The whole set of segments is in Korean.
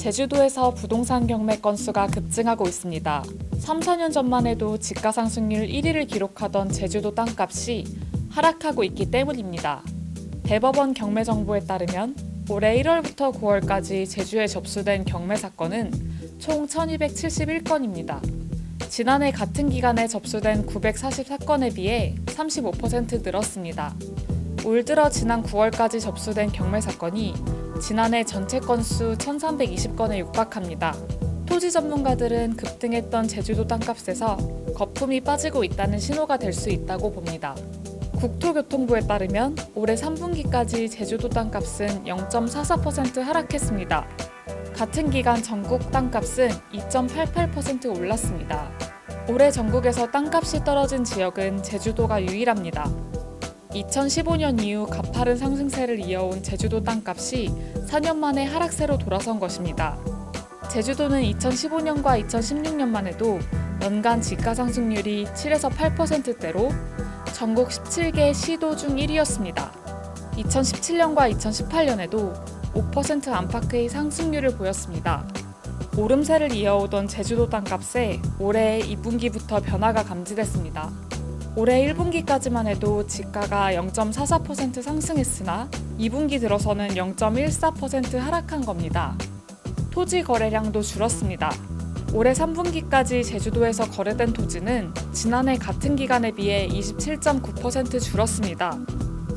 제주도에서 부동산 경매 건수가 급증하고 있습니다. 3, 4년 전만 해도 집가 상승률 1위를 기록하던 제주도 땅값이 하락하고 있기 때문입니다. 대법원 경매 정보에 따르면 올해 1월부터 9월까지 제주에 접수된 경매 사건은 총 1271건입니다. 지난해 같은 기간에 접수된 944건에 비해 35% 늘었습니다. 올 들어 지난 9월까지 접수된 경매 사건이 지난해 전체 건수 1320건에 육박합니다. 토지 전문가들은 급등했던 제주도 땅값에서 거품이 빠지고 있다는 신호가 될 수 있다고 봅니다. 국토교통부에 따르면 올해 3분기까지 제주도 땅값은 0.44% 하락했습니다. 같은 기간 전국 땅값은 2.88% 올랐습니다. 올해 전국에서 땅값이 떨어진 지역은 제주도가 유일합니다. 2015년 이후 가파른 상승세를 이어온 제주도 땅값이 4년 만에 하락세로 돌아선 것입니다. 제주도는 2015년과 2016년만 해도 연간 지가 상승률이 7에서 8%대로 전국 17개 시도 중 1위였습니다. 2017년과 2018년에도 5% 안팎의 상승률을 보였습니다. 오름세를 이어오던 제주도 땅값에 올해 2분기부터 변화가 감지됐습니다. 올해 1분기까지만 해도 지가가 0.44% 상승했으나 2분기 들어서는 0.14% 하락한 겁니다. 토지 거래량도 줄었습니다. 올해 3분기까지 제주도에서 거래된 토지는 지난해 같은 기간에 비해 27.9% 줄었습니다.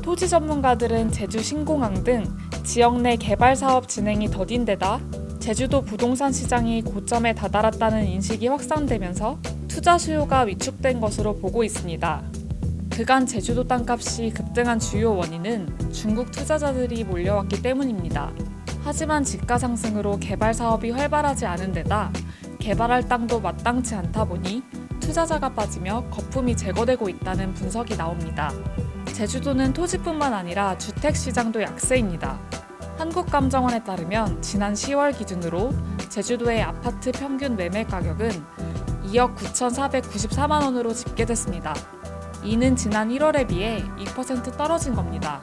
토지 전문가들은 제주 신공항 등 지역 내 개발 사업 진행이 더딘 데다 제주도 부동산 시장이 고점에 다다랐다는 인식이 확산되면서 투자 수요가 위축된 것으로 보고 있습니다. 그간 제주도 땅값이 급등한 주요 원인은 중국 투자자들이 몰려왔기 때문입니다. 하지만 집가 상승으로 개발 사업이 활발하지 않은 데다 개발할 땅도 마땅치 않다 보니 투자자가 빠지며 거품이 제거되고 있다는 분석이 나옵니다. 제주도는 토지뿐만 아니라 주택 시장도 약세입니다. 한국감정원에 따르면 지난 10월 기준으로 제주도의 아파트 평균 매매 가격은 2억 9,494만 원으로 집계됐습니다. 이는 지난 1월에 비해 2% 떨어진 겁니다.